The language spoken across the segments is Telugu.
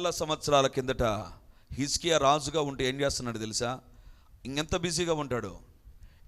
వేల సంవత్సరాల కిందట హిస్కియా రాజుగా ఉంటే ఏం చేస్తున్నాడు తెలుసా? ఇంకెంత బిజీగా ఉంటాడు?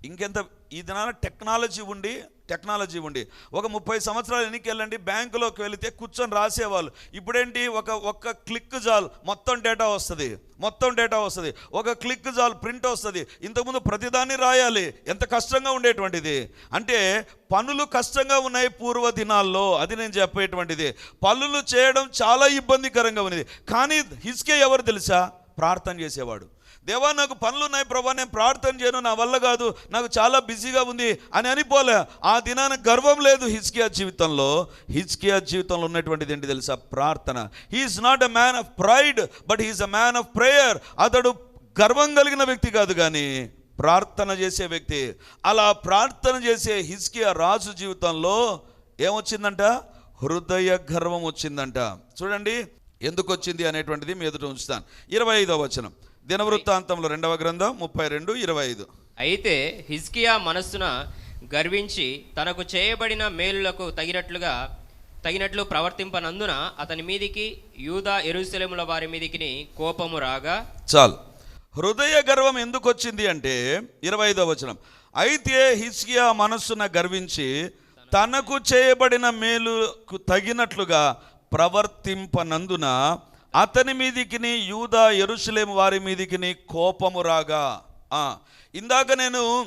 ఇంకెంత ఈ దినాల టెక్నాలజీ ఉండి టెక్నాలజీ ఉండి. ఒక ముప్పై సంవత్సరాలు ఎన్నికి వెళ్ళండి బ్యాంకులోకి వెళితే కూర్చొని రాసేవాళ్ళు. ఇప్పుడేంటి ఒక ఒక్క క్లిక్ జాల్ మొత్తం డేటా వస్తుంది. మొత్తం డేటా వస్తుంది. ఒక క్లిక్ జాల్ ప్రింట్ వస్తుంది. ఇంతకుముందు ప్రతిదాన్ని రాయాలి. ఎంత కష్టంగా ఉండేటువంటిది. అంటే పనులు కష్టంగా ఉన్నాయి పూర్వ దినాల్లో అది నేను చెప్పేటువంటిది. పనులు చేయడం చాలా ఇబ్బందికరంగా ఉన్నది. కానీ హిస్కే ఎవరు తెలుసా? ప్రార్థన చేసేవాడు. దేవా నాకు పనులు ఉన్నాయి ప్రభా నేను ప్రార్థన చేయను నా వల్ల కాదు నాకు చాలా బిజీగా ఉంది అని అనిపోలే. ఆ దినాన గర్వం లేదు హిజ్కియా జీవితంలో. హిజ్కియా జీవితంలో ఉన్నటువంటిది ఏంటి తెలుసా? ప్రార్థన. He's not a man of pride but he's a man of prayer అతడు గర్వం కలిగిన వ్యక్తి కాదు కానీ ప్రార్థన చేసే వ్యక్తి. అలా ప్రార్థన చేసే హిజ్కియా రాజు జీవితంలో ఏమొచ్చిందంట? హృదయ గర్వం వచ్చిందంట. చూడండి ఎందుకు వచ్చింది అనేటువంటిది మీ ఎదుట ఉంచుతాను. ఇరవై ఐదో వచనం. దినవృత్తాంతంలో రెండవ గ్రంథం ముప్పై రెండు ఇరవై ఐదు. అయితే హిజ్కియా మనస్సున గర్వించి తనకు చేయబడిన మేలులకు తగినట్లుగా తగినట్లు ప్రవర్తింపనందున అతని మీదికి యూదా ఎరుసలేముల వారి మీదికి కోపము రాగా చాలు. హృదయ గర్వం ఎందుకు వచ్చింది అంటే ఇరవై ఐదో వచనం. అయితే హిస్కియా మనస్సున గర్వించి తనకు చేయబడిన మేలుకు తగినట్లుగా ప్రవర్తింపనందున అతని మీదికిని యూదా ఎరుసలేం వారి మీదికిని కోపము రాగా ఇందాక నేను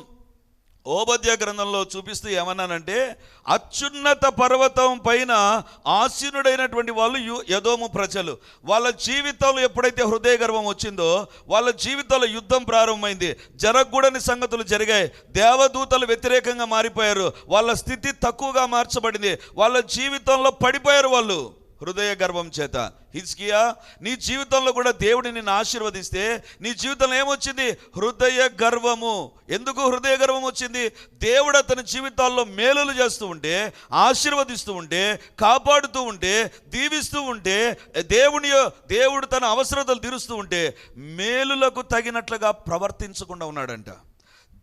ఓబద్య గ్రంథంలో చూపిస్తూ ఏమన్నానంటే అత్యున్నత పర్వతం పైన ఆసీనుడైనటువంటి వాళ్ళు యు యదోము ప్రజలు. వాళ్ళ జీవితంలో ఎప్పుడైతే హృదయ గర్వం వచ్చిందో వాళ్ళ జీవితంలో యుద్ధం ప్రారంభమైంది. జరగకూడని సంగతులు జరిగాయి. దేవదూతలు వ్యతిరేకంగా మారిపోయారు. వాళ్ళ స్థితి తక్కువగా మార్చబడింది. వాళ్ళ జీవితంలో పడిపోయారు వాళ్ళు. హృదయ గర్వం చేత. హిజ్కియా నీ జీవితంలో కూడా దేవుడిని నిన్ను ఆశీర్వదిస్తే నీ జీవితంలో ఏమొచ్చింది? హృదయ గర్వము ఎందుకు హృదయ గర్వం వచ్చింది? దేవుడు అతని జీవితాల్లో మేలులు చేస్తూ ఉంటే ఆశీర్వదిస్తూ ఉంటే కాపాడుతూ ఉంటే దీవిస్తూ ఉంటే దేవుని దేవుడు తన అవసరతలు తీరుస్తూ ఉంటే మేలులకు తగినట్లుగా ప్రవర్తించకుండా ఉన్నాడంట.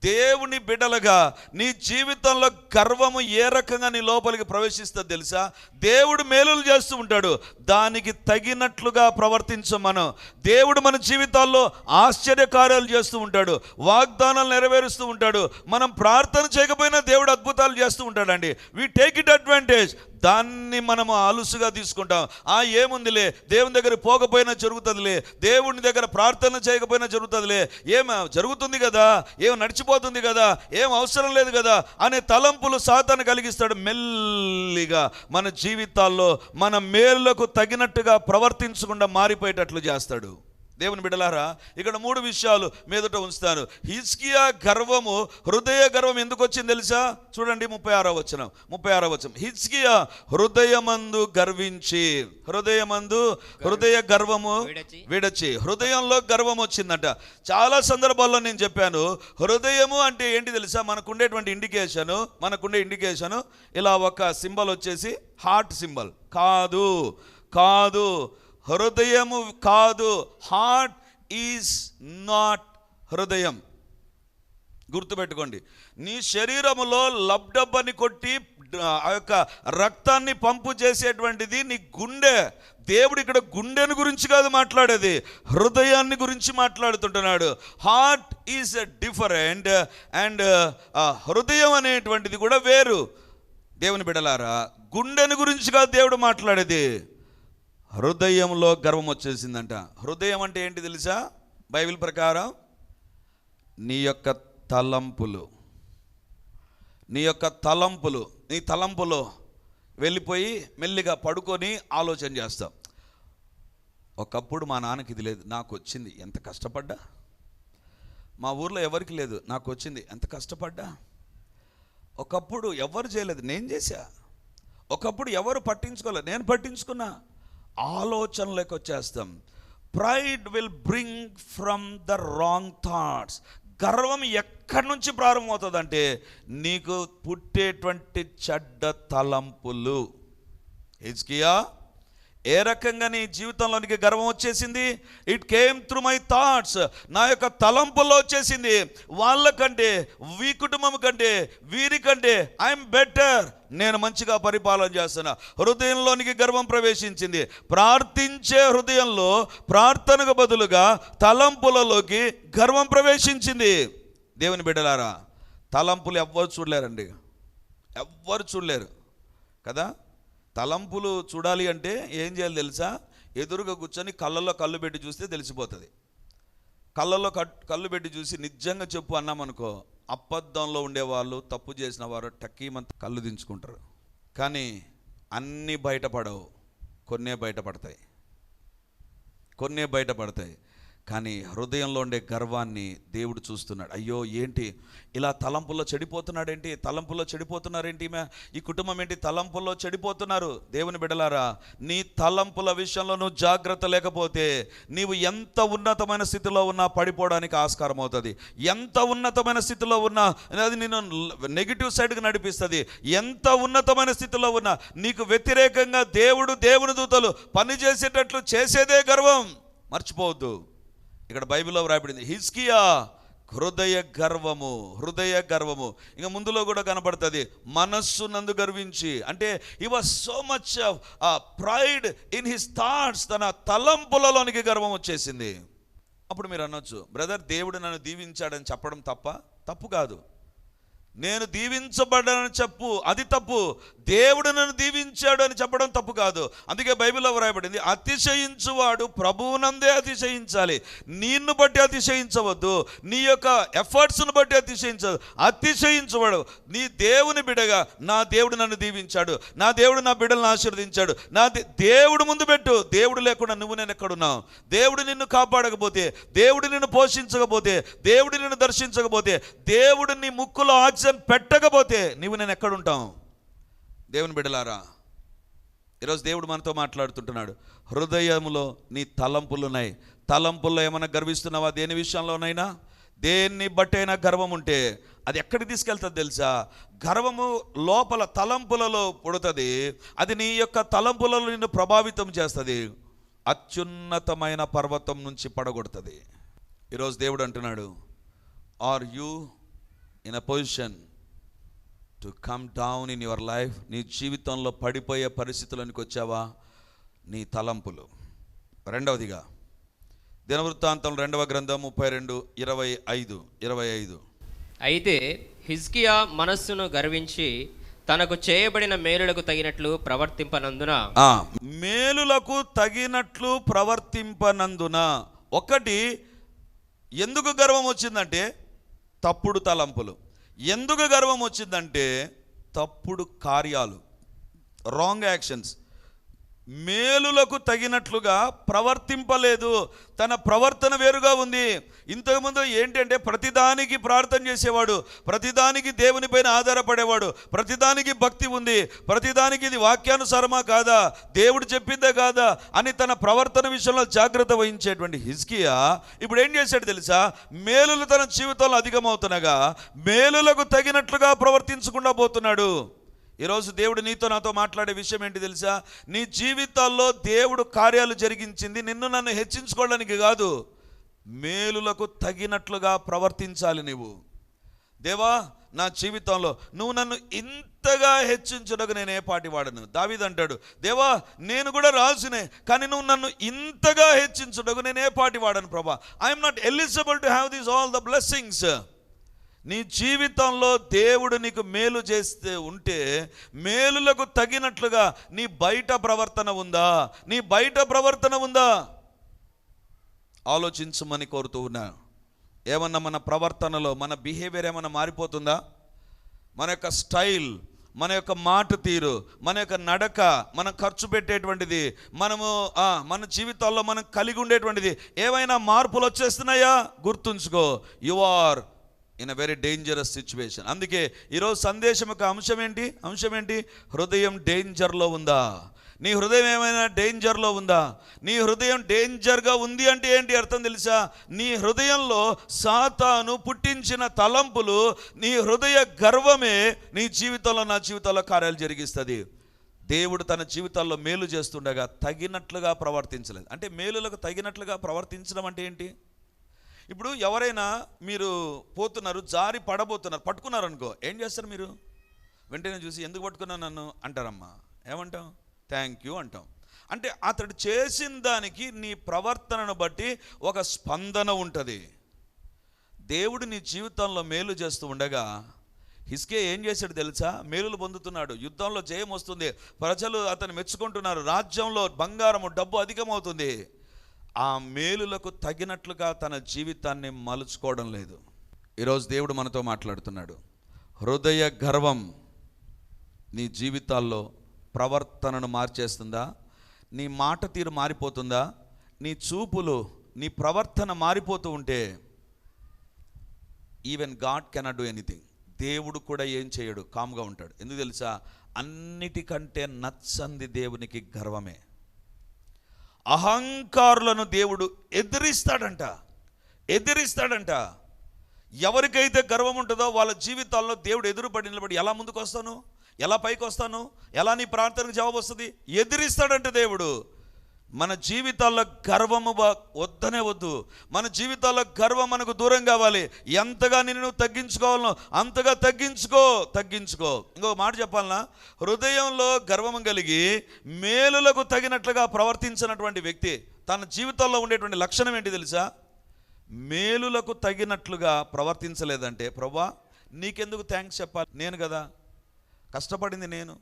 దేవుని బిడ్డలుగా నీ జీవితంలో గర్వము ఏ రకంగా నీ లోపలికి ప్రవేశిస్తుందో తెలుసా? దేవుడు మేలులు చేస్తూ ఉంటాడు. దానికి తగినట్లుగా ప్రవర్తించమను దేవుడు మన జీవితాల్లో ఆశ్చర్యకార్యాలు చేస్తూ ఉంటాడు. వాగ్దానాలు నెరవేరుస్తూ ఉంటాడు. మనం ప్రార్థన చేయకపోయినా దేవుడు అద్భుతాలు చేస్తూ ఉంటాడండి. వి టేక్ ఇట్ అడ్వాంటేజ్ దాన్ని మనము అలుసుగా తీసుకుంటాం. ఆ ఏముందిలే? దేవుని దగ్గర పోకపోయినా జరుగుతుందిలే. దేవుని దగ్గర ప్రార్థన చేయకపోయినా జరుగుతుందిలే. ఏం జరుగుతుంది కదా? ఏం నడిచిపోతుంది కదా? ఏం అవసరం లేదు కదా? అనే తలంపులు సాతాను కలిగిస్తాడు మెల్లిగా. మన జీవితాల్లో మన మేలులకు తగినట్టుగా ప్రవర్తించకుండా మారిపోయేటట్లు చేస్తాడు. దేవుని బిడలారా ఇక్కడ మూడు విషయాలు మీదట ఉంచుతాను. హిజ్కియా గర్వము హృదయ గర్వం ఎందుకు వచ్చింది తెలుసా? చూడండి ముప్పై ఆరో వచనం ముప్పై ఆరో వచనం. హిజ్కియా హృదయమందు గర్వించి హృదయమందు హృదయ గర్వము విడచి. విడచి హృదయంలో గర్వం వచ్చిందంట. చాలా సందర్భాల్లో నేను చెప్పాను హృదయము అంటే ఏంటి తెలుసా? మనకుండేటువంటి ఇండికేషను మనకుండే ఇండికేషను ఇలా ఒక సింబల్ వచ్చేసి హార్ట్ సింబల్. కాదు కాదు హృదయము కాదు హార్ట్ ఈజ్ నాట్ హృదయం. గుర్తుపెట్టుకోండి. నీ శరీరములో లబ్డబ్బని కొట్టి ఆ యొక్క రక్తాన్ని పంపు చేసేటువంటిది నీ గుండె. దేవుడు ఇక్కడ గుండెను గురించి కాదు మాట్లాడేది హృదయాన్ని గురించి మాట్లాడుతుంటున్నాడు. హార్ట్ ఈజ్ డిఫరెంట్ అండ్ హృదయం అనేటువంటిది కూడా వేరు. దేవుని బిడలారా గుండెను గురించి కాదు దేవుడు మాట్లాడేది. హృదయంలో గర్వం వచ్చేసిందంట. హృదయం అంటే ఏంటి తెలుసా? బైబిల్ ప్రకారం నీ యొక్క తలంపులు. నీ యొక్క తలంపులు నీ తలంపులో వెళ్ళిపోయి మెల్లిగా పడుకొని ఆలోచన చేస్తాం ఒకప్పుడు మా నాన్నకి ఇది లేదు నాకు వచ్చింది. ఎంత కష్టపడ్డా? మా ఊర్లో ఎవరికి లేదు నాకు వచ్చింది. ఎంత కష్టపడ్డా? ఒకప్పుడు ఎవరు చేయలేదు నేను చేశా. ఒకప్పుడు ఎవరు పట్టించుకోలేదు నేను పట్టించుకున్నా. ఆలోచనలకు వచ్చేస్తాం. Pride will bring from the wrong thoughts గర్వం ఎక్కడి నుంచి ప్రారంభమవుతుందంటే నీకు పుట్టేటువంటి చెడ్డ తలంపులు. హెచ్కియా ఏ రకంగా నీ జీవితంలోనికి గర్వం వచ్చేసింది? It came through my thoughts నా యొక్క తలంపుల్లో వచ్చేసింది. వాళ్ళకంటే వీ కుటుంబం కంటే వీరికంటే ఐఎమ్ బెటర్ నేను మంచిగా పరిపాలన చేస్తున్నా. హృదయంలోనికి గర్వం ప్రవేశించింది. ప్రార్థించే హృదయంలో ప్రార్థనకు బదులుగా తలంపులలోకి గర్వం ప్రవేశించింది. దేవుని బిడ్డలారా తలంపులు ఎవ్వరు చూడలేరండి. ఎవ్వరు చూడలేరు. కదా? తలంపులు చూడాలి అంటే ఏం చేయాలి తెలుసా? ఎదురుగా కూర్చొని కళ్ళల్లో కళ్ళు పెట్టి చూస్తే తెలిసిపోతుంది. కళ్ళల్లో కళ్ళు పెట్టి చూసి నిజంగా చెప్పు అన్నామనుకో అబద్ధంలో ఉండేవాళ్ళు తప్పు చేసిన వారు టక్కీమంత కళ్ళు దించుకుంటారు. కానీ అన్నీ బయటపడవు. కొన్నే బయటపడతాయి. కొన్నే బయటపడతాయి. కానీ హృదయంలో ఉండే గర్వాన్ని దేవుడు చూస్తున్నాడు. అయ్యో ఏంటి? ఇలా తలంపుల్లో చెడిపోతున్నాడేంటి? తలంపుల్లో చెడిపోతున్నారేంటి ఈ కుటుంబం ఏంటి? తలంపుల్లో చెడిపోతున్నారు. దేవుని బిడలారా నీ తలంపుల విషయంలో నువ్వు జాగ్రత్త లేకపోతే నీవు ఎంత ఉన్నతమైన స్థితిలో ఉన్నా పడిపోవడానికి ఆస్కారం అవుతుంది. ఎంత ఉన్నతమైన స్థితిలో ఉన్నా అది నేను నెగిటివ్ సైడ్కి నడిపిస్తుంది. ఎంత ఉన్నతమైన స్థితిలో ఉన్నా నీకు వ్యతిరేకంగా దేవుడు దేవుని దూతలు పనిచేసేటట్లు చేసేదే గర్వం. మర్చిపోవద్దు. ఇక్కడ బైబిల్లో వ్రాయబడింది హిస్కియా హృదయ గర్వము హృదయ గర్వము. ఇంకా ముందులో కూడా కనపడుతుంది మనస్సు నందు గర్వించి. అంటే ఈ was so much pride in his thoughts తన తలంపులలోనికి గర్వం వచ్చేసింది. అప్పుడు మీరు అనొచ్చు బ్రదర్ దేవుడు నన్ను దీవించాడని చెప్పడం తప్ప తప్పు కాదు. నేను దీవించబడ్డానని చెప్పు అది తప్పు. దేవుడు నన్ను దీవించాడు అని చెప్పడం తప్పు కాదు. అందుకే బైబిల్లో వ్రాయబడింది అతిశయించువాడు ప్రభువునందే అతిశయించాలి. నిన్ను బట్టి అతిశయించవద్దు నీ యొక్క ఎఫర్ట్స్ను బట్టి అతిశయించదు అతిశయించువాడు నీ దేవుని బిడగా నా దేవుడు నన్ను దీవించాడు నా దేవుడు నా బిడ్డలను ఆశీర్వదించాడు. నా దే- దేవుడు ముందు పెట్టు దేవుడు లేకుండా నువ్వు నేను ఎక్కడున్నావు దేవుడు నిన్ను కాపాడకపోతే దేవుడు నిన్ను పోషించకపోతే దేవుడు నిన్ను దర్శించకపోతే దేవుడు నీ ముక్కులో ఆక్సిజన్ పెట్టకపోతే నువ్వు నేను ఎక్కడుంటాం దేవుని బిడ్డలారా ఈరోజు దేవుడు మనతో మాట్లాడుతుంటున్నాడు. హృదయములో నీ తలంపులు ఉన్నాయి తలంపుల్లో ఏమైనా గర్విస్తున్నావా? దేని విషయంలోనైనా దేన్ని బట్టైనా గర్వం ఉంటే అది ఎక్కడికి తీసుకెళ్తుంది తెలుసా? గర్వము లోపల తలంపులలో పుడుతుంది. అది నీ యొక్క తలంపులలో నిన్ను ప్రభావితం చేస్తుంది. అత్యున్నతమైన పర్వతం నుంచి పడగొడుతుంది. ఈరోజు దేవుడు అంటున్నాడు are you in a position to come down in your life నీ జీవితంలో పడిపోయే పరిస్థితులకు వచ్చావా? నీ తలంపులు. రెండవదిగా దినవృత్తాంతం రెండవ గ్రంథం ముప్పై రెండు ఇరవై ఐదు ఇరవై ఐదు. అయితే హిజ్కియా మనస్సును గర్వించి తనకు చేయబడిన మేలులకు తగినట్లు ప్రవర్తింపనందున మేలులకు తగినట్లు ప్రవర్తింపనందున. ఒకటి ఎందుకు గర్వం వచ్చిందంటే తప్పుడు తలంపులు. ఎందుకు గర్వం వచ్చిందంటే తప్పుడు కార్యాలు రాంగ్ యాక్షన్స్ మేలులకు తగినట్లుగా ప్రవర్తింపలేదు. తన ప్రవర్తన వేరుగా ఉంది. ఇంతకుముందు ఏంటంటే ప్రతిదానికి ప్రార్థన చేసేవాడు ప్రతిదానికి దేవునిపైన ఆధారపడేవాడు ప్రతిదానికి భక్తి ఉంది ప్రతిదానికి ఇది వాక్యానుసారమా కాదా దేవుడు చెప్పిందే కాదా అని తన ప్రవర్తన విషయంలో జాగ్రత్త వహించేటువంటి హిజ్కియా ఇప్పుడు ఏం చేశాడు తెలుసా? మేలులు తన జీవితంలో అధికమవుతుండగా మేలులకు తగినట్లుగా ప్రవర్తించకుండా పోతున్నాడు. ఈరోజు దేవుడు నీతో నాతో మాట్లాడే విషయం ఏంటి తెలుసా? నీ జీవితాల్లో దేవుడు కార్యాలు జరిగించింది నిన్ను నన్ను హెచ్చించుకోవడానికి కాదు మేలులకు తగినట్లుగా ప్రవర్తించాలి నీవు. దేవా నా జీవితంలో నువ్వు నన్ను ఇంతగా హెచ్చించుటకు నేను ఏ పాటి వాడను. దావిదంటాడు దేవా నేను కూడా రాజునే కానీ నువ్వు నన్ను ఇంతగా హెచ్చించుటకు నేను ఏ పాటి వాడను ప్రభా. I'm not eligible to have these all the blessings నీ జీవితంలో దేవుడు నీకు మేలు చేస్తే ఉంటే మేలులకు తగినట్లుగా నీ బయట ప్రవర్తన ఉందా? నీ బయట ప్రవర్తన ఉందా? ఆలోచించమని కోరుతూ ఉన్నా. ఏమన్నా మన ప్రవర్తనలో మన బిహేవియర్ ఏమైనా మారిపోతుందా? మన యొక్క స్టైల్ మన యొక్క మాట తీరు మన యొక్క నడక మనం ఖర్చు పెట్టేటువంటిది మనము మన జీవితాల్లో మనం కలిగి ఉండేటువంటిది ఏవైనా మార్పులు వచ్చేస్తున్నాయా? గుర్తుంచుకో you are in a very dangerous situation అందుకే ఈరోజు సందేశం యొక్క అంశం ఏంటి? అంశం ఏంటి? హృదయం డేంజర్లో ఉందా? నీ హృదయం ఏమైనా డేంజర్లో ఉందా? నీ హృదయం డేంజర్గా ఉంది అంటే ఏంటి అర్థం తెలుసా? నీ హృదయంలో సాతాను పుట్టించిన తలంపులు నీ హృదయ గర్వమే నీ జీవితంలో నా జీవితంలో కార్యాలు జరిగిస్తుంది. దేవుడు తన జీవితాల్లో మేలు చేస్తుండగా తగినట్లుగా ప్రవర్తించలేదు. అంటే మేలులకు తగినట్లుగా ప్రవర్తించడం అంటే ఏంటి? ఇప్పుడు ఎవరైనా మీరు పోతున్నారు జారి పడబోతున్నారు పట్టుకున్నారు అనుకో ఏం చేస్తారు మీరు? వెంటనే చూసి ఎందుకు పట్టుకున్నా నన్ను? అంటారమ్మా. ఏమంటాం థ్యాంక్ యూ అంటాం అంటే అతడు చేసిన దానికి నీ ప్రవర్తనను బట్టి ఒక స్పందన ఉంటుంది. దేవుడు నీ జీవితంలో మేలు చేస్తూ ఉండగా హిస్కే ఏం చేశాడు తెలుసా? మేలులు పొందుతున్నాడు. యుద్ధంలో జయం వస్తుంది. ప్రజలు అతను మెచ్చుకుంటున్నారు. రాజ్యంలో బంగారము డబ్బు అధికమవుతుంది. ఆ మేలులకు తగినట్లుగా తన జీవితాన్ని మలుచుకోవడం లేదు. ఈరోజు దేవుడు మనతో మాట్లాడుతున్నాడు. హృదయ గర్వం నీ జీవితాల్లో ప్రవర్తనను మార్చేస్తుందా? నీ మాట తీరు మారిపోతుందా? నీ చూపులు నీ ప్రవర్తన మారిపోతూ ఉంటే even God cannot do anything దేవుడు కూడా ఏం చేయడు? కామ్గా ఉంటాడు. ఎందుకు తెలుసా? అన్నిటికంటే నచ్చంది దేవునికి గర్వమే. అహంకారులను దేవుడు ఎదిరిస్తాడంట. ఎదిరిస్తాడంట. ఎవరికైతే గర్వం ఉంటుందో వాళ్ళ జీవితాల్లో దేవుడు ఎదురుపడి నిలబడి ఎలా ముందుకు వస్తాను ఎలా పైకి వస్తాను ఎలా నీ ప్రార్థనకు జవాబు వస్తుంది ఎదిరిస్తాడంట దేవుడు. మన జీవితాల్లో గర్వము వద్దనే వద్దు. మన జీవితాల్లో గర్వం మనకు దూరం కావాలి. ఎంతగా నిన్ను నువ్వు తగ్గించుకోవాలనో అంతగా తగ్గించుకో తగ్గించుకో. ఇంకో మాట చెప్పాలనా? హృదయంలో గర్వం కలిగి మేలులకు తగినట్లుగా ప్రవర్తించినటువంటి వ్యక్తి తన జీవితంలో ఉండేటువంటి లక్షణం ఏంటి తెలుసా? మేలులకు తగినట్లుగా ప్రవర్తించలేదంటే ప్రభా నీకెందుకు థ్యాంక్స్ చెప్పాలి? నేను కదా. కష్టపడింది నేను.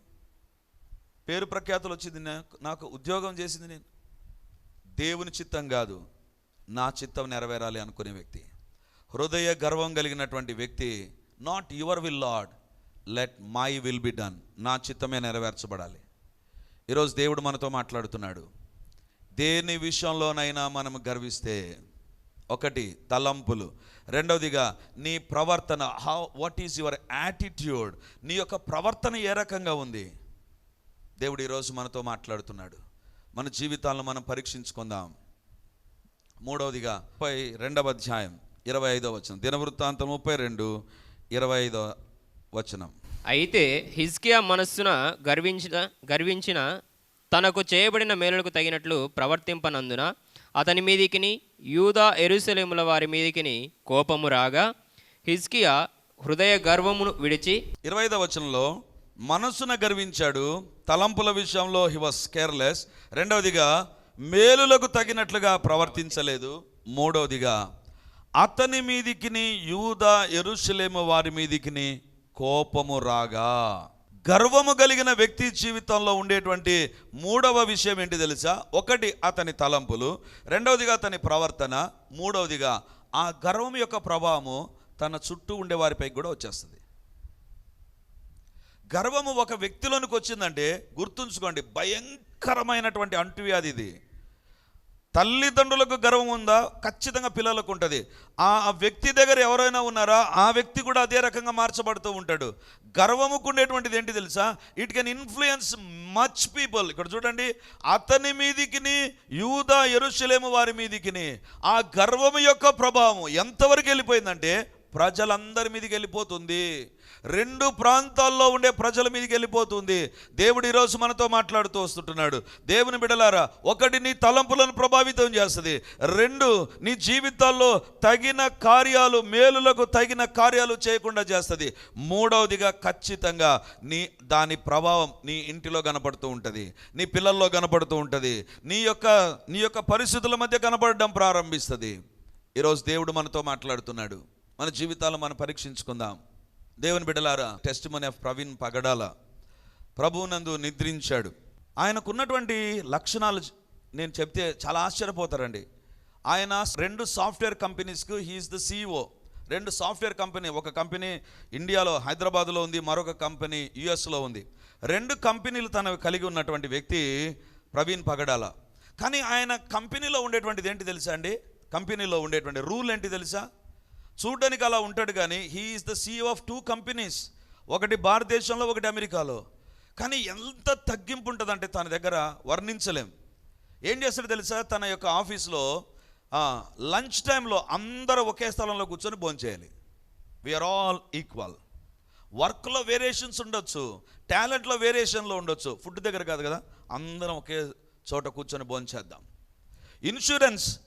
పేరు ప్రఖ్యాతులు వచ్చింది నాకు ఉద్యోగం చేసింది నేను. దేవుని చిత్తం కాదు నా చిత్తం నెరవేరాలి అనుకునే వ్యక్తి. హృదయ గర్వం కలిగినటువంటి వ్యక్తి not your will Lord let my will be done నా చిత్తమే నెరవేర్చబడాలి. ఈరోజు దేవుడు మనతో మాట్లాడుతున్నాడు. దేని విషయంలోనైనా మనం గర్విస్తే ఒకటి తలంపులు. రెండవదిగా నీ ప్రవర్తన how what is your attitude నీ యొక్క ప్రవర్తన ఏ రకంగా ఉంది? దేవుడు ఈరోజు మనతో మాట్లాడుతున్నాడు. మన జీవితాలను మనం పరీక్షించుకుందాం. మూడవదిగా ముప్పై రెండవ అధ్యాయం ఇరవై ఐదో వచనం. దినవృత్తాంతం ముప్పై రెండు ఇరవై ఐదో వచనం. అయితే హిజ్కియా మనస్సున గర్వించిన గర్వించిన తనకు చేయబడిన మేలులకు తగినట్లు ప్రవర్తింపనందున అతని మీదికిని యూదా ఎరుసలేముల వారి మీదికిని కోపము రాగా హిజ్కియా హృదయ గర్వమును విడిచి ఇరవై ఐదో వచనంలో మనస్సును గర్వించాడు. తలంపుల విషయంలో హి వాస్ కేర్లెస్ రెండవదిగా మేలులకు తగినట్లుగా ప్రవర్తించలేదు. మూడవదిగా అతని మీదికిని యూదా ఎరుషలేము వారి మీదికిని కోపము రాగా. గర్వము కలిగిన వ్యక్తి జీవితంలో ఉండేటువంటి మూడవ విషయం ఏంటి తెలుసా? ఒకటి అతని తలంపులు. రెండవదిగా అతని ప్రవర్తన. మూడవదిగా ఆ గర్వం యొక్క ప్రభావము తన చుట్టూ ఉండే వారిపై కూడా వచ్చేస్తుంది. గర్వము ఒక వ్యక్తిలోనికి వచ్చిందంటే గుర్తుంచుకోండి భయంకరమైనటువంటి అంటువ్యాధి ఇది. తల్లిదండ్రులకు గర్వం ఉందా? ఖచ్చితంగా పిల్లలకు ఉంటుంది. ఆ ఆ వ్యక్తి దగ్గర ఎవరైనా ఉన్నారా? ఆ వ్యక్తి కూడా అదే రకంగా మార్చబడుతూ ఉంటాడు. గర్వముకు ఉండేటువంటిది ఏంటి తెలుసా? It can influence much people ఇక్కడ చూడండి అతని మీదికిని యూదా ఎరుసలేము వారి మీదికిని ఆ గర్వము యొక్క ప్రభావం ఎంతవరకు వెళ్ళిపోయిందంటే ప్రజలందరి మీదకి వెళ్ళిపోతుంది. రెండు ప్రాంతాల్లో ఉండే ప్రజల మీదకి వెళ్ళిపోతుంది. దేవుడు ఈరోజు మనతో మాట్లాడుతూ వస్తుంటున్నాడు. దేవుని బిడలారా ఒకటి నీ తలంపులను ప్రభావితం చేస్తుంది. రెండు నీ జీవితాల్లో తగిన కార్యాలు మేలులకు తగిన కార్యాలు చేయకుండా చేస్తుంది. మూడవదిగా ఖచ్చితంగా నీ దాని ప్రభావం నీ ఇంటిలో కనపడుతూ ఉంటుంది. నీ పిల్లల్లో కనపడుతూ ఉంటుంది. నీ యొక్క నీ యొక్క పరిస్థితుల మధ్య కనపడడం ప్రారంభిస్తుంది. ఈరోజు దేవుడు మనతో మాట్లాడుతున్నాడు. మన జీవితాలు మనం పరీక్షించుకుందాం. దేవుని బిడ్డలారా testimony of Praveen Pagadala. ప్రభువునందు నిద్రించాడు. ఆయనకున్నటువంటి లక్షణాలు నేను చెప్తే చాలా ఆశ్చర్యపోతారండి. ఆయన రెండు సాఫ్ట్వేర్ కంపెనీస్కు హీఈస్ ద సీఈఓ రెండు సాఫ్ట్వేర్ కంపెనీ ఒక కంపెనీ ఇండియాలో హైదరాబాద్లో ఉంది మరొక కంపెనీ యుఎస్లో ఉంది. రెండు కంపెనీలు తన కలిగి ఉన్నటువంటి వ్యక్తి ప్రవీణ్ పగడాల. కానీ ఆయన కంపెనీలో ఉండేటువంటిది ఏంటి తెలుసా అండి? కంపెనీలో ఉండేటువంటి రూల్ ఏంటి తెలుసా? చూడడానికి అలా ఉంటాడు కానీ he is the C of two companies ఒకటి భారతదేశంలో ఒకటి అమెరికాలో. కానీ ఎంత తగ్గింపు ఉంటుందంటే తన దగ్గర వర్ణించలేం. ఏం చేస్తాడు తెలుసా? తన యొక్క ఆఫీస్లో లంచ్ టైంలో అందరూ ఒకే స్థలంలో కూర్చొని భోంచేయాలి వీఆర్ ఆల్ ఈక్వల్ వర్క్లో వేరియేషన్స్ ఉండొచ్చు. టాలెంట్లో వేరియేషన్లో ఉండొచ్చు. ఫుడ్ దగ్గర కాదు కదా? అందరం ఒకే చోట కూర్చొని భోంచేద్దాం ఇన్సూరెన్స్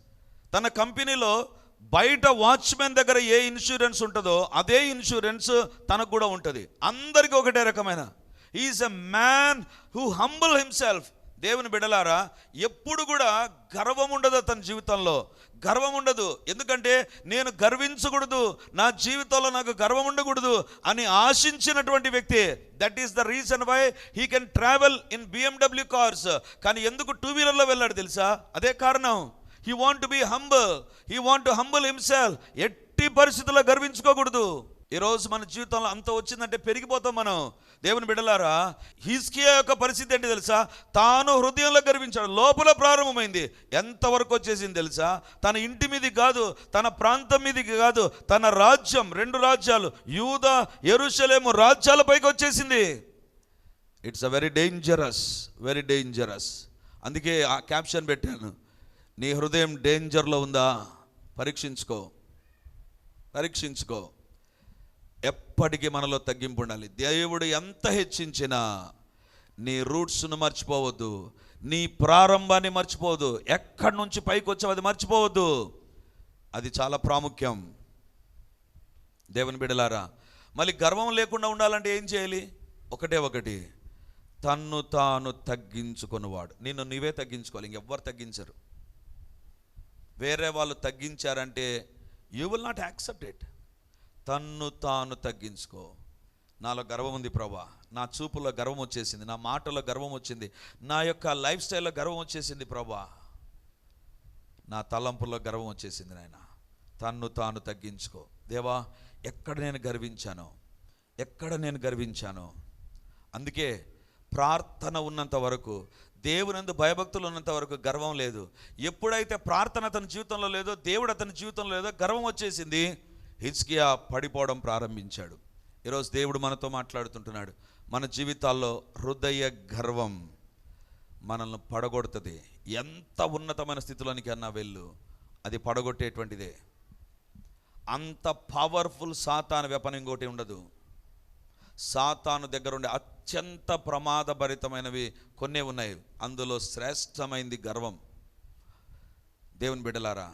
తన కంపెనీలో బయట వాచ్మెన్ దగ్గర ఏ ఇన్సూరెన్స్ ఉంటుందో అదే ఇన్సూరెన్స్ తనకు కూడా ఉంటుంది. అందరికీ ఒకటే రకమైన. Is a man who humble himself దేవుని బిడలారా ఎప్పుడు కూడా గర్వం ఉండదు తన జీవితంలో. గర్వం ఉండదు. ఎందుకంటే నేను గర్వించకూడదు నా జీవితంలో నాకు గర్వం ఉండకూడదు అని ఆశించినటువంటి వ్యక్తి. That is the reason why he can travel in BMW cars కానీ ఎందుకు టూ వీలర్లో వెళ్ళాడు తెలుసా? అదే కారణం. He want to be humble he want to humble himself ఎట్టి పరిస్థితుల్లో గర్వించుకోకూడదు. ఈరోజు మన జీవితంలో అంత వచ్చిందంటే పెరిగిపోతాం మనం. దేవుని బిడలారా హిస్కియా యొక్క పరిస్థితి ఏంటి తెలుసా? తాను హృదయంలో గర్వించాడు. లోపల ప్రారంభమైంది. ఎంతవరకు వచ్చేసింది తెలుసా? తన ఇంటి మీది కాదు తన ప్రాంతం మీదికి కాదు తన రాజ్యం రెండు రాజ్యాలు యూద ఎరుషలేము రాజ్యాలపైకి వచ్చేసింది. It's a very dangerous very dangerous అందుకే ఆ క్యాప్షన్ పెట్టాను. నీ హృదయం డేంజర్లో ఉందా? పరీక్షించుకో. పరీక్షించుకో. ఎప్పటికీ మనలో తగ్గింపు ఉండాలి. దేవుడు ఎంత హెచ్చించినా నీ రూట్స్ను మర్చిపోవద్దు. నీ ప్రారంభాన్ని మర్చిపోవద్దు. ఎక్కడి నుంచి పైకి వచ్చావు అది మర్చిపోవద్దు. అది చాలా ప్రాముఖ్యం. దేవుని బిడలారా మళ్ళీ గర్వం లేకుండా ఉండాలంటే ఏం చేయాలి? ఒకటే ఒకటి. తన్ను తాను తగ్గించుకున్నవాడు. నిన్ను నీవే తగ్గించుకోవాలి. ఇంకెవ్వరు తగ్గించరు. వేరే వాళ్ళు తగ్గించారంటే you will not accept it తన్ను తాను తగ్గించుకో. నాలో గర్వం ఉంది ప్రభా. నా చూపులో గర్వం వచ్చేసింది. నా మాటలో గర్వం వచ్చింది. నా యొక్క లైఫ్ స్టైల్లో గర్వం వచ్చేసింది ప్రభా. నా తలంపుల్లో గర్వం వచ్చేసింది నాయన. తన్ను తాను తగ్గించుకో. దేవా ఎక్కడ నేను గర్వించానో? ఎక్కడ నేను గర్వించానో? అందుకే ప్రార్థన ఉన్నంత వరకు దేవునందు భయభక్తులు ఉన్నంత వరకు గర్వం లేదు. ఎప్పుడైతే ప్రార్థన అతని జీవితంలో లేదో దేవుడు అతని జీవితంలో లేదో గర్వం వచ్చేసింది. హిజ్కియా పడిపోవడం ప్రారంభించాడు. ఈరోజు దేవుడు మనతో మాట్లాడుతుంటున్నాడు. మన జీవితాల్లో హృదయ గర్వం మనల్ని పడగొడుతుంది. ఎంత ఉన్నతమైన స్థితిలోనికి అన్నా వెళ్ళు అది పడగొట్టేటువంటిదే. అంత పవర్ఫుల్ సాతాన వెపన ఇంకోటి ఉండదు. సాతాను దగ్గర ఉండే అత్యంత ప్రమాదభరితమైనవి కొన్ని ఉన్నాయి. అందులో శ్రేష్టమైంది గర్వం. దేవుని బిడ్డలారా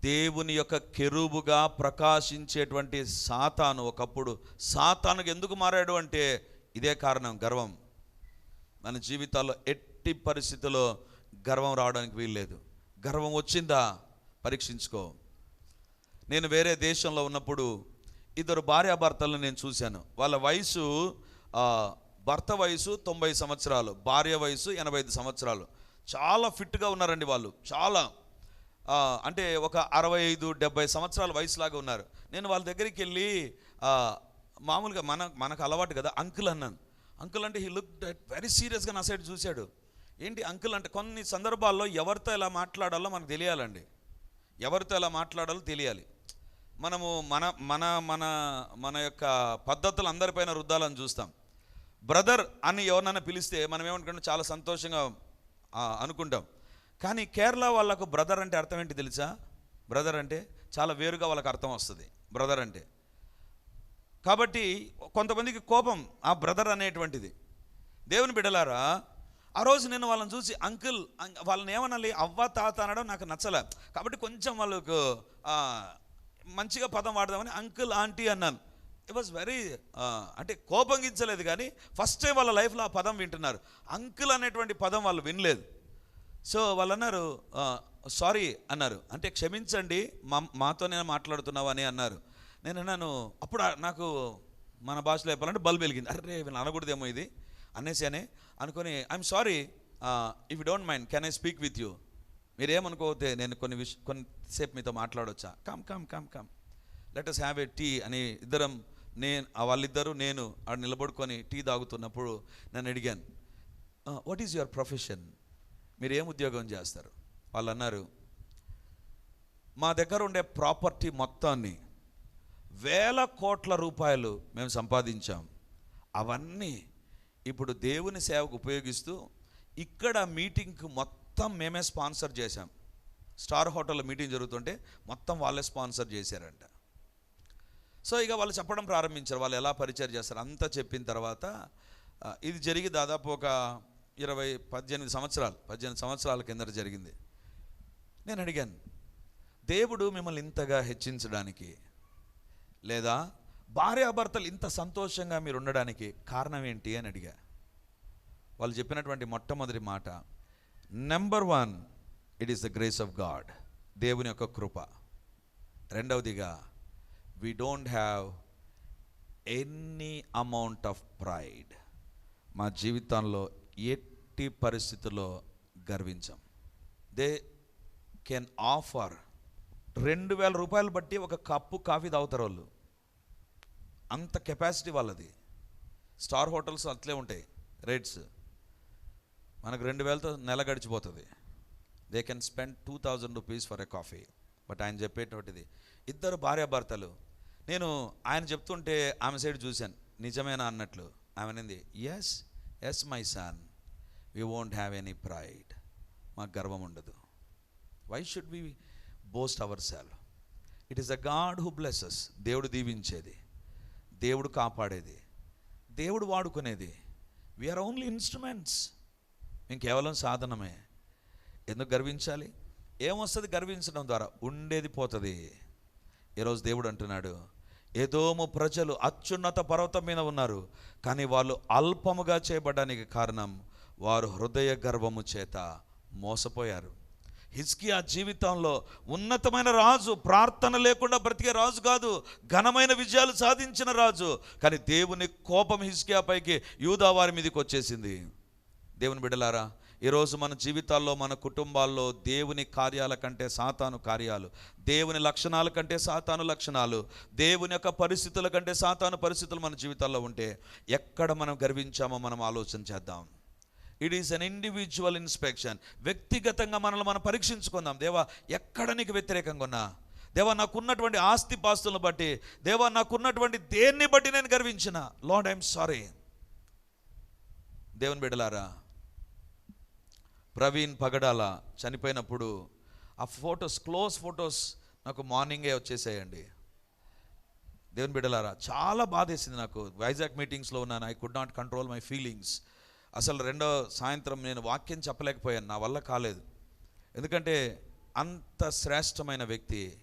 దేవుని యొక్క కెరూబుగా ప్రకాశించేటువంటి సాతాను ఒకప్పుడు సాతానుకు ఎందుకు మారాడు అంటే ఇదే కారణం గర్వం. మన జీవితాల్లో ఎట్టి పరిస్థితుల్లో గర్వం రావడానికి వీల్లేదు. గర్వం వచ్చిందా? పరీక్షించుకో. నేను వేరే దేశంలో ఉన్నప్పుడు ఇద్దరు భార్యాభర్తలను నేను చూశాను. వాళ్ళ వయసు భర్త వయసు తొంభై సంవత్సరాలు భార్య వయసు ఎనభై ఐదు సంవత్సరాలు. చాలా ఫిట్గా ఉన్నారండి వాళ్ళు. చాలా అంటే ఒక అరవై ఐదు డెబ్బై సంవత్సరాల వయసులాగా ఉన్నారు. నేను వాళ్ళ దగ్గరికి వెళ్ళి మామూలుగా మన మనకు అలవాటు కదా అంకుల్ అన్నాను. అంకుల్ అంటే హీ లుక్ వెరీ సీరియస్గా నా సైడ్ చూశాడు. ఏంటి అంకుల్ అంటే కొన్ని సందర్భాల్లో ఎవరితో ఎలా మాట్లాడాలో మనకు తెలియాలండి. ఎవరితో ఎలా మాట్లాడాలో తెలియాలి. మనము మన మన మన మన యొక్క పద్ధతులు అందరిపైన రుద్దాలని చూస్తాం. బ్రదర్ అని ఎవరినైనా పిలిస్తే మనం ఏమనుకుంటాం? చాలా సంతోషంగా అనుకుంటాం. కానీ కేరళ వాళ్ళకు బ్రదర్ అంటే అర్థం ఏంటి తెలుసా? బ్రదర్ అంటే చాలా వేరుగా వాళ్ళకి అర్థం వస్తుంది. బ్రదర్ అంటే. కాబట్టి కొంతమందికి కోపం ఆ బ్రదర్ అనేటువంటిది. దేవుని బిడలారా ఆ రోజు నేను వాళ్ళని చూసి అంకుల్ వాళ్ళని ఏమనాలి? అవ్వ తాత అనడం నాకు నచ్చలే. కాబట్టి కొంచెం వాళ్ళకు మంచిగా పదం వాడదామని అంకుల్ ఆంటీ అన్నాను. ఇట్ వాజ్ వెరీ అంటే కోపంగించలేదు కానీ ఫస్ట్ టైం వాళ్ళ లైఫ్లో ఆ పదం వింటున్నారు. అంకుల్ అనేటువంటి పదం వాళ్ళు వినలేదు. సో వాళ్ళు అన్నారు సారీ అన్నారు. అంటే క్షమించండి మా మాతోనే మాట్లాడుతున్నావు అని అన్నారు. నేను అన్నాను అప్పుడు నాకు మన భాషలో చెప్పాలంటే బల్బ్ వెలిగింది. అరే వీళ్ళు అనకూడదేమో ఇది. అనేసి అని అనుకొని I'm sorry if you don't mind can I speak with you మీరేమనుకోతే నేను కొన్ని విష కొన్నిసేపు మీతో మాట్లాడొచ్చా? Come come come come let us have a tea అని ఇద్దరం నేను వాళ్ళిద్దరూ నేను ఆడ నిలబడుకొని టీ తాగుతున్నప్పుడు నన్ను అడిగాను వాట్ ఈజ్ యువర్ ప్రొఫెషన్ మీరు ఏం ఉద్యోగం చేస్తారు? వాళ్ళు అన్నారు మా దగ్గర ఉండే ప్రాపర్టీ మొత్తాన్ని వేల కోట్ల రూపాయలు మేము సంపాదించాం. అవన్నీ ఇప్పుడు దేవుని సేవకు ఉపయోగిస్తూ ఇక్కడ మీటింగ్కి మొత్తం మొత్తం మేమే స్పాన్సర్ చేశాం. స్టార్ హోటల్లో మీటింగ్ జరుగుతుంటే మొత్తం వాళ్ళే స్పాన్సర్ చేశారంట. సో ఇక వాళ్ళు చెప్పడం ప్రారంభించారు. వాళ్ళు ఎలా పరిచయం చేస్తారు అంతా చెప్పిన తర్వాత ఇది జరిగి దాదాపు ఒక ఇరవై పద్దెనిమిది సంవత్సరాలు పద్దెనిమిది సంవత్సరాల కిందట జరిగింది. నేను అడిగాను దేవుడు మిమ్మల్ని ఇంతగా హెచ్చించడానికి లేదా భార్యాభర్తలు ఇంత సంతోషంగా మీరు ఉండడానికి కారణం ఏంటి? అని అడిగా. వాళ్ళు చెప్పినటువంటి మొట్టమొదటి మాట number one it is the grace of God దేవుని యొక్క కృప. రెండవదిగా we don't have any amount of pride మా జీవితంలో ఎట్టి పరిస్థితుల్లో గర్వించం. దే కెన్ ఆఫర్ రెండు వేల రూపాయలు బట్టి ఒక కప్పు కాఫీ తాగుతారు వాళ్ళు. అంత కెపాసిటీ వాళ్ళది. స్టార్ హోటల్స్ అట్లే ఉంటాయి రేట్స్ మనకు రెండు వేలతో నెల గడిచిపోతుంది. They can spend two thousand rupees for a coffee but ఆయన చెప్పేటువంటిది ఇద్దరు భార్యాభర్తలు నేను ఆయన చెప్తుంటే ఆమె సైడ్ చూశాను. నిజమేనా అన్నట్లు ఆమె నింది yes yes my son we won't have any pride మాకు గర్వం ఉండదు. Why should be boast our self it is a God who blesses దేవుడు దీవించేది. దేవుడు కాపాడేది. దేవుడు వాడుకునేది. వీఆర్ ఓన్లీ ఇన్స్ట్రుమెంట్స్ మేము కేవలం సాధనమే. ఎందుకు గర్వించాలి? ఏమొస్తుంది గర్వించడం ద్వారా? ఉండేది పోతుంది. ఈరోజు దేవుడు అంటున్నాడు ఏదోము ప్రజలు అత్యున్నత పర్వతం మీద ఉన్నారు కానీ వాళ్ళు అల్పముగా చేయబడడానికి కారణం వారు హృదయ గర్వము చేత మోసపోయారు. హిజ్కియా జీవితంలో ఉన్నతమైన రాజు ప్రార్థన లేకుండా బ్రతికే రాజు కాదు ఘనమైన విజయాలు సాధించిన రాజు కానీ దేవుని కోపం హిజ్కియాపైకి యూదా వారి మీదకి వచ్చేసింది. దేవుని బిడ్డలారా ఈరోజు మన జీవితాల్లో మన కుటుంబాల్లో దేవుని కార్యాల కంటే సాతాను కార్యాలు. దేవుని లక్షణాల కంటే సాతాను లక్షణాలు. దేవుని యొక్క పరిస్థితుల కంటే సాతాను పరిస్థితులు మన జీవితాల్లో ఉంటే ఎక్కడ మనం గర్వించామో మనం ఆలోచన చేద్దాం. It is an individual inspection వ్యక్తిగతంగా మనల్ని మనం పరీక్షించుకుందాం. దేవా ఎక్కడ నీకు వ్యతిరేకంగా ఉన్నా? దేవా నాకున్నటువంటి ఆస్తి పాస్తులను బట్టి దేవా నాకున్నటువంటి దేన్ని బట్టి నేను గర్వించిన? లార్డ్ ఐఎమ్ సారీ దేవుని బిడ్డలారా ప్రవీణ్ పగడాల చనిపోయినప్పుడు ఆ ఫొటోస్ క్లోజ్ ఫొటోస్ నాకు మార్నింగే వచ్చేసాయండి. దేవుని బిడ్డలారా చాలా బాధేసింది నాకు. వైజాగ్ మీటింగ్స్లో ఉన్నాను. I could not control my feelings అసలు రెండో సాయంత్రం నేను వాక్యం చెప్పలేకపోయాను. నా వల్ల కాలేదు. ఎందుకంటే అంత శ్రేష్టమైన వ్యక్తి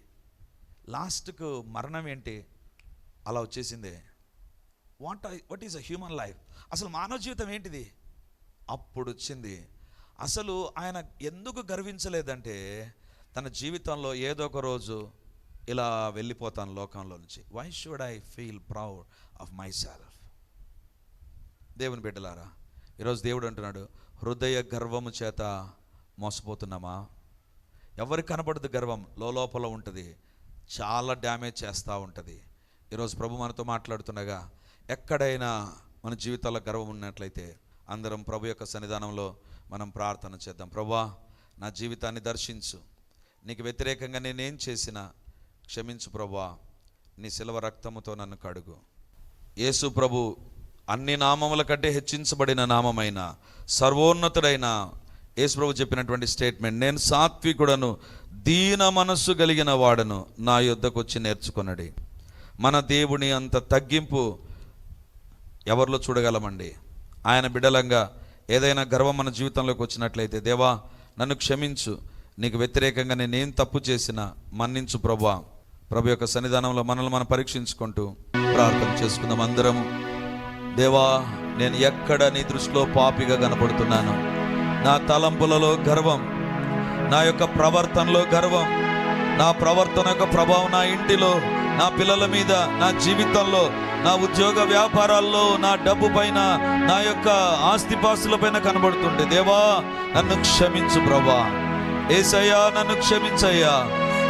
లాస్ట్కు మరణం ఏంటి? అలా వచ్చేసిందే. What what is a human life అసలు మానవ జీవితం ఏంటిది? అప్పుడు వచ్చింది అసలు ఆయన ఎందుకు గర్వించలేదంటే తన జీవితంలో ఏదో ఒక రోజు ఇలా వెళ్ళిపోతాను లోకంలో నుంచి. Why should I feel proud of myself దేవుని బిడ్డలారా ఈరోజు దేవుడు అంటున్నాడు హృదయ గర్వము చేత మోసపోతున్నామా? ఎవరికి కనపడదు గర్వం? లోపల ఉంటుంది. చాలా డ్యామేజ్ చేస్తూ ఉంటుంది. ఈరోజు ప్రభు మనతో మాట్లాడుతుండగా ఎక్కడైనా మన జీవితాల్లో గర్వం ఉన్నట్లయితే అందరం ప్రభు యొక్క సన్నిధానంలో మనం ప్రార్థన చేద్దాం. ప్రభా నా జీవితాన్ని దర్శించు. నీకు వ్యతిరేకంగా నేనేం చేసినా క్షమించు ప్రభా. నీ శిలవ రక్తముతో నన్ను కడుగు. యేసు ప్రభు అన్ని నామముల కంటే హెచ్చించబడిన నామమైన సర్వోన్నతుడైన యేసు ప్రభు చెప్పినటువంటి స్టేట్మెంట్ నేను సాత్వికుడను దీన మనస్సు కలిగిన వాడను నా యుద్ధకు వచ్చి నేర్చుకొనడి. మన దేవుని అంత తగ్గింపు ఎవరిలో చూడగలమండి? ఆయన బిడలంగా ఏదైనా గర్వం మన జీవితంలోకి వచ్చినట్లయితే దేవా నన్ను క్షమించు. నీకు వ్యతిరేకంగా నేనేం తప్పు చేసినా మన్నించు ప్రభా. ప్రభు యొక్క సన్నిధానంలో మనల్ని మనం పరీక్షించుకుంటూ ప్రార్థన చేసుకుందాం అందరము దేవా నేను ఎక్కడ నీ దృష్టిలో పాపిగా కనపడుతున్నాను నా తలంపులలో గర్వం నా యొక్క ప్రవర్తనలో గర్వం నా ప్రవర్తన యొక్క ప్రభావం నా ఇంటిలో నా పిల్లల మీద నా జీవితంలో నా ఉద్యోగ వ్యాపారాల్లో నా డబ్బు పైన నా యొక్క ఆస్తిపాస్తుల పైన కనబడుతుండే. దేవా నన్ను క్షమించు ప్రభా. ఏసయ్యా నన్ను క్షమించయ్యా.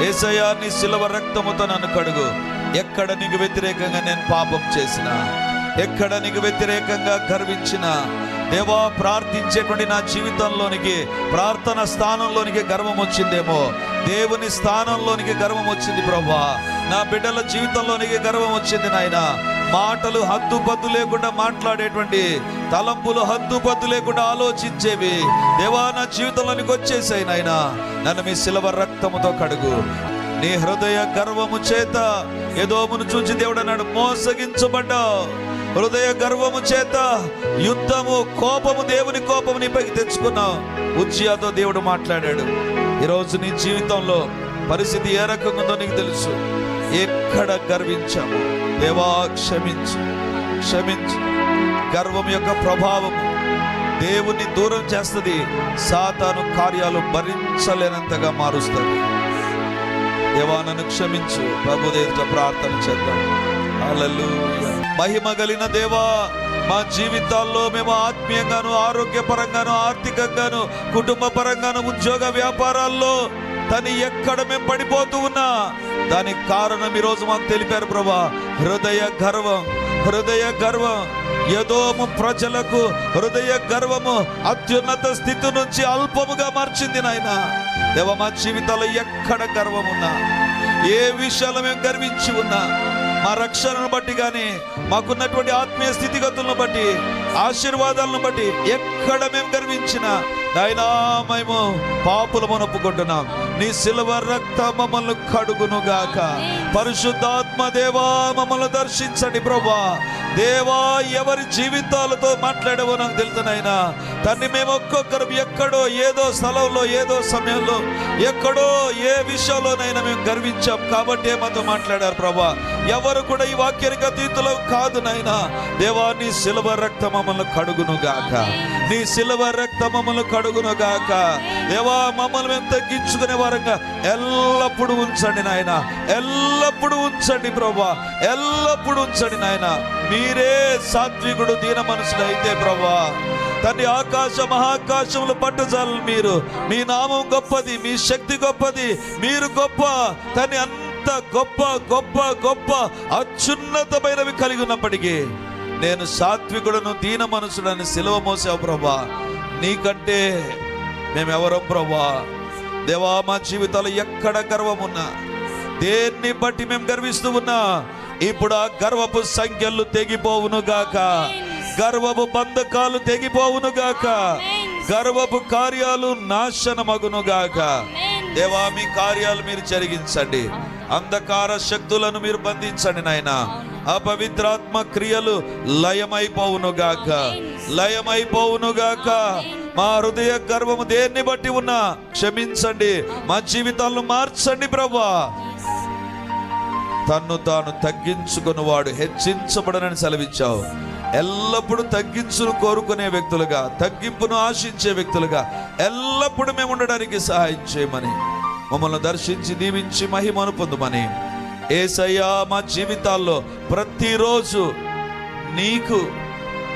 ఏసయ్యా నీ శిలవ రక్తముతో నన్ను కడుగు. ఎక్కడ నీకు వ్యతిరేకంగా నేను పాపం చేసిన ఎక్కడ నీకు వ్యతిరేకంగా గర్వించిన దేవా ప్రార్థించేటువంటి నా జీవితంలోనికి ప్రార్థన స్థానంలోనికి గర్వం వచ్చిందేమో. దేవుని స్థానంలోనికి గర్వం వచ్చింది ప్రభా. నా బిడ్డల జీవితంలోనికి గర్వం వచ్చింది నాయన. మాటలు హద్దుపద్దు లేకుండా మాట్లాడేటువంటి తలంపులు హద్దుపద్దు లేకుండా ఆలోచించేవి దేవా నా జీవితంలోనికి వచ్చేసాయి నాయన. నన్ను మీ శిలవ రక్తముతో కడుగు. నీ హృదయ గర్వము చేత ఏదోమును చూచి దేవుడు అన్నాడు మోసగించబడ్డావు. హృదయ గర్వము చేత యుద్ధము కోపము దేవుని కోపము నీపైకి తెచ్చుకున్నావు. ఉజ్జయాతో దేవుడు మాట్లాడాడు. ఈరోజు నీ జీవితంలో పరిస్థితి ఏ రకంగా ఉందో నీకు తెలుసు. ఎక్కడ గర్వించాము. దేవా క్షమించు. క్షమించు. గర్వం యొక్క ప్రభావము దేవుని దూరం చేస్తుంది. సాతాను కార్యాలు భరించలేనంతగా మారుస్తుంది. దేవా నన్ను క్షమించు. ప్రభు ప్రార్థన చేద్దాం. అలలు మహిమ కలిగిన దేవా మా జీవితాల్లో మేము ఆత్మీయంగాను ఆరోగ్యపరంగాను ఆర్థికంగాను కుటుంబ పరంగాను ఉద్యోగ వ్యాపారాల్లో తను ఎక్కడ మేము పడిపోతూ ఉన్నా దానికి కారణం ఈరోజు మాకు తెలిపారు ప్రభా. హృదయ గర్వం హృదయ గర్వం. యదోము ప్రజలకు హృదయ గర్వము అత్యున్నత స్థితి నుంచి అల్పముగా మార్చింది నాయన. దేవ మా జీవితాల్లో ఎక్కడ గర్వం ఉన్నా ఏ విషయాలు మేము గర్వించి ఉన్నా మా రక్షణను బట్టి కానీ మాకున్నటువంటి ఆత్మీయ స్థితిగతులను బట్టి ఆశీర్వాదాలను బట్టి ఎక్కడ మేము గర్వించినా నాయనా మేము పాపులము ఒప్పుకుంటున్నాం నీ సిల్వ రక్త మమ్మల్ని కడుగును గాక పరిశుద్ధాత్మ దేవా మమ్మల్ని దర్శించండి ప్రభా. దేవా ఎవరి జీవితాలతో మాట్లాడవో నాకు తెలుసునైనా తన్ని మేము ఒక్కొక్కరు ఎక్కడో ఏదో స్థలంలో ఏదో సమయంలో ఎక్కడో ఏ విషయంలోనైనా మేము గర్వించాం. కాబట్టి మాతో మాట్లాడారు ప్రభా. ఎవరు కూడా ఈ వాక్యానికి అతీతులు కాదు నాయనా. దేవా నీ సిల్వ రక్త మమ్మల్ని కడుగును గాక నీ సిల్వ రక్త మమ్మల్ని కడుగును గాక దేవా మమ్మల్ని మేము తగ్గించుకునే వారంగా ఎల్లప్పుడూ ఉంచండి నాయన. ఎల్లప్పుడూ ఉంచండి ప్రభా. ఎల్లప్పుడూ ఉంచండి నాయన. మీరే సాత్వికుడు దీన మనసుడు అయితే ప్రభా. తండ్రి ఆకాశ మహాకాశములు పట్టుజాలు మీరు. మీ నామం గొప్పది మీ శక్తి గొప్పది. మీరు గొప్ప తని అంత గొప్ప గొప్ప గొప్ప అత్యున్నతమైనవి కలిగి ఉన్నప్పటికీ నేను సాత్వికుడును దీన మనసుడని సిలువ మోసావు ప్రభా. నీకంటే మేమెవరం ప్రభా? దేవా మా జీవితాలు ఎక్కడ గర్వమున్నా దేన్ని బట్టి మేము గర్విస్తూ ఉన్నా ఇప్పుడు ఆ గర్వపు సంఖ్యలు తెగిపోవును గాక. గర్వపు బంధకాలు తెగిపోవును గాక. గర్వపు కార్యాలు నాశనమగును గాక. దేవా మీ కార్యాలు మీరు జరిగించండి. అంధకార శక్తులను మీరు బంధించండి నాయనా. అపవిత్రాత్మ క్రియలు లయమైపోవును గాక లయమైపోవును గాక మా హృదయ గర్వము దేన్ని బట్టి ఉన్నా? క్షమించండి. మా జీవితాలను మార్చండి ప్రభా తన్ను తాను తగ్గించుకుని వాడు హెచ్చించబడనని సెలవిచ్చావు. ఎల్లప్పుడూ తగ్గించును కోరుకునే వ్యక్తులుగా తగ్గింపును ఆశించే వ్యక్తులుగా ఎల్లప్పుడూ మేము ఉండడానికి సహాయం చేయమని. మమ్మల్ని దర్శించి దీవించి మహిమను పొందుమని. ఏసయ్యా మా జీవితాల్లో ప్రతిరోజు నీకు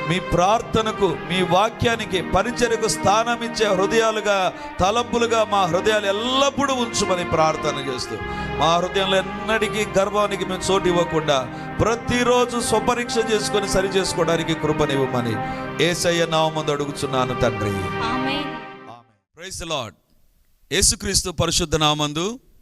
మీ ప్రార్థనకు మీ వాక్యానికి పరిచర్యకు స్థానం ఇచ్చే హృదయాలుగా తలంపులుగా మా హృదయాలు ఎల్లప్పుడూ ఉంచుమని ప్రార్థన చేస్తూ మా హృదయంలో ఎన్నటికీ గర్వానికి మేము చోటు ఇవ్వకుండా ప్రతిరోజు స్వపరీక్ష చేసుకొని సరి చేసుకోవడానికి కృపనివ్వమని ఏసయ్య నామందు అడుగుచున్నాను తండ్రి. ప్రైజ్ యేసుక్రీస్తు పరిశుద్ధ నామందు